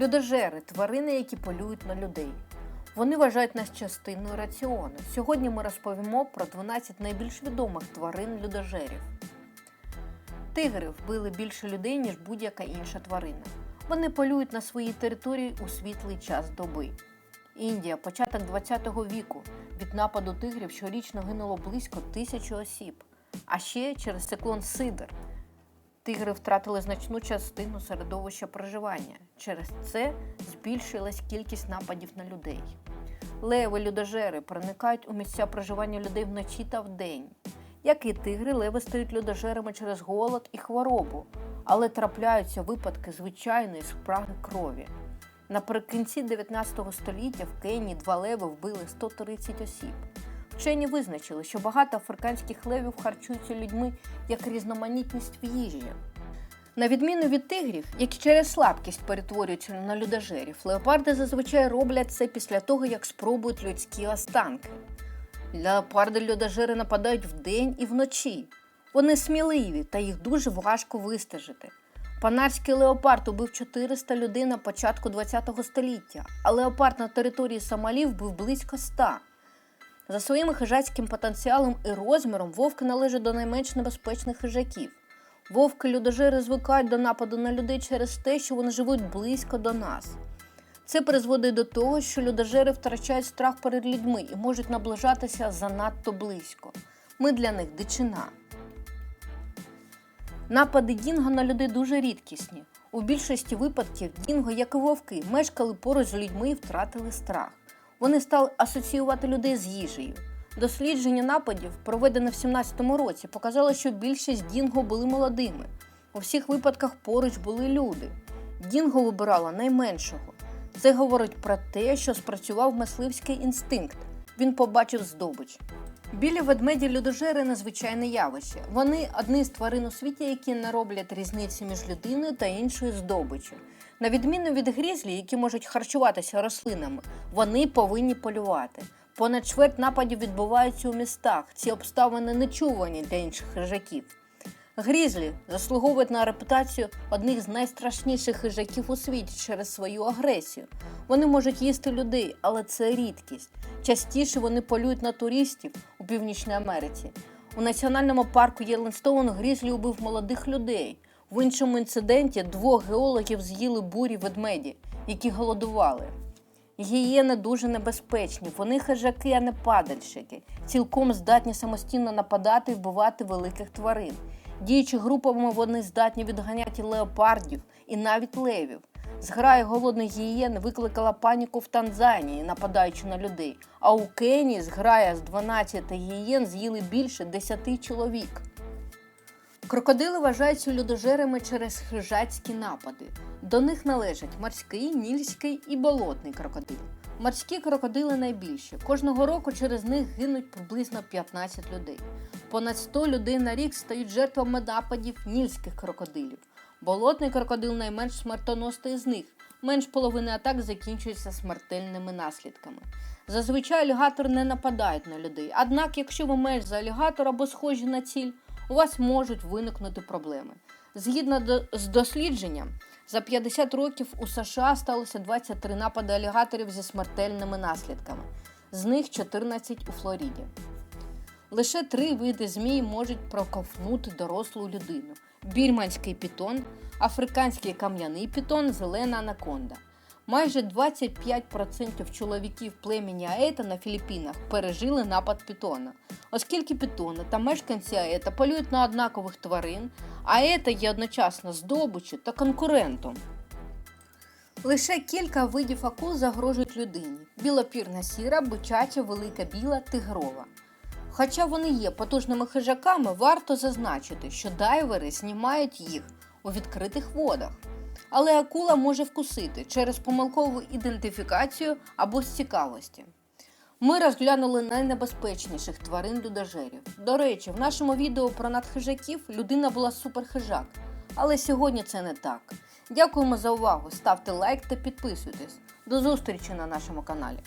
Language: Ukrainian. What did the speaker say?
Людожери тварини, які полюють на людей. Вони вважають нас частиною раціону. Сьогодні ми розповімо про 12 найбільш відомих тварин людожерів. Тигри вбили більше людей, ніж будь-яка інша тварина. Вони полюють на своїй території у світлий час доби. Індія, початок 20 віку. Від нападу тигрів щорічно гинуло близько тисячі осіб. А ще через циклон Сидр тигри втратили значну частину середовища проживання. Через це збільшилась кількість нападів на людей. Леви людожери проникають у місця проживання людей вночі та вдень. Як і тигри, леви стають людожерами через голод і хворобу, але трапляються випадки звичайної спраги крові. Наприкінці 19 століття в Кенії два леви вбили 130 осіб. Вчені визначили, що багато африканських левів харчуються людьми як різноманітність в їжі. На відміну від тигрів, які через слабкість перетворюються на людожерів, леопарди зазвичай роблять це після того, як спробують людські останки. Леопарди людожери нападають вдень і вночі. Вони сміливі та їх дуже важко вистежити. Панарський леопард убив 400 людей на початку ХХ століття, а леопард на території Сомалі вбив близько 100. За своїм хижацьким потенціалом і розміром вовки належать до найменш небезпечних хижаків. Вовки людожери звикають до нападу на людей через те, що вони живуть близько до нас. Це призводить до того, що людожери втрачають страх перед людьми і можуть наближатися занадто близько. Ми для них дичина. Напади Дінго на людей дуже рідкісні. У більшості випадків Дінго, як і вовки, мешкали поруч з людьми і втратили страх. Вони стали асоціювати людей з їжею. Дослідження нападів, проведене в 17-му році, показало, що більшість Дінго були молодими. У всіх випадках поруч були люди. Дінго вибирала найменшого. Це говорить про те, що спрацював мисливський інстинкт. Він побачив здобич. Білі ведмеді людожери незвичайне явище. Вони одні з тварин у світі, які не роблять різниці між людиною та іншою здобиччю. На відміну від грізлі, які можуть харчуватися рослинами, вони повинні полювати. Понад чверть нападів відбуваються у містах. Ці обставини нечувані для інших хижаків. Грізлі заслуговують на репутацію одних з найстрашніших хижаків у світі через свою агресію. Вони можуть їсти людей, але це рідкість. Частіше вони полюють на туристів у Північній Америці. У національному парку Єленстоун Грізлі убив молодих людей. В іншому інциденті двох геологів з'їли бурі ведмеді, які голодували. Гієни дуже небезпечні, вони хижаки, а не падальщики. Цілком здатні самостійно нападати і вбивати великих тварин. Діючи групами, вони здатні відганяти леопардів і навіть левів. Зграя голодних гієн викликала паніку в Танзанії, нападаючи на людей. А у Кенії зграя з 12 гієн з'їли більше 10 чоловік. Крокодили вважаються людожерами через хижацькі напади. До них належать морський, нільський і болотний крокодил. Морські крокодили найбільші. Кожного року через них гинуть приблизно 15 людей. Понад 100 людей на рік стають жертвами нападів нільських крокодилів. Болотний крокодил найменш смертоносний з них. Менш половини атак закінчуються смертельними наслідками. Зазвичай алігатори не нападають на людей. Однак, якщо ви менш за алігатор або схожі на ціль, у вас можуть виникнути проблеми. Згідно з дослідженням, за 50 років у США сталося 23 напади алігаторів зі смертельними наслідками, з них 14 у Флориді. Лише три види змій можуть проковтнути дорослу людину: бірманський пітон, африканський кам'яний пітон, зелена анаконда. Майже 25% чоловіків племені Аета на Філіппінах пережили напад пітона. Оскільки пітони та мешканці Аета полюють на однакових тварин, Аета є одночасно здобиччю та конкурентом. Лише кілька видів акул загрожують людині: білопірна сіра, бичача, велика біла, тигрова. Хоча вони є потужними хижаками, варто зазначити, що дайвери знімають їх у відкритих водах. Але акула може вкусити через помилкову ідентифікацію або з цікавості. Ми розглянули найнебезпечніших тварин людожерів. До речі, в нашому відео про надхижаків людина була суперхижак, але сьогодні це не так. Дякуємо за увагу. Ставте лайк та підписуйтесь. До зустрічі на нашому каналі.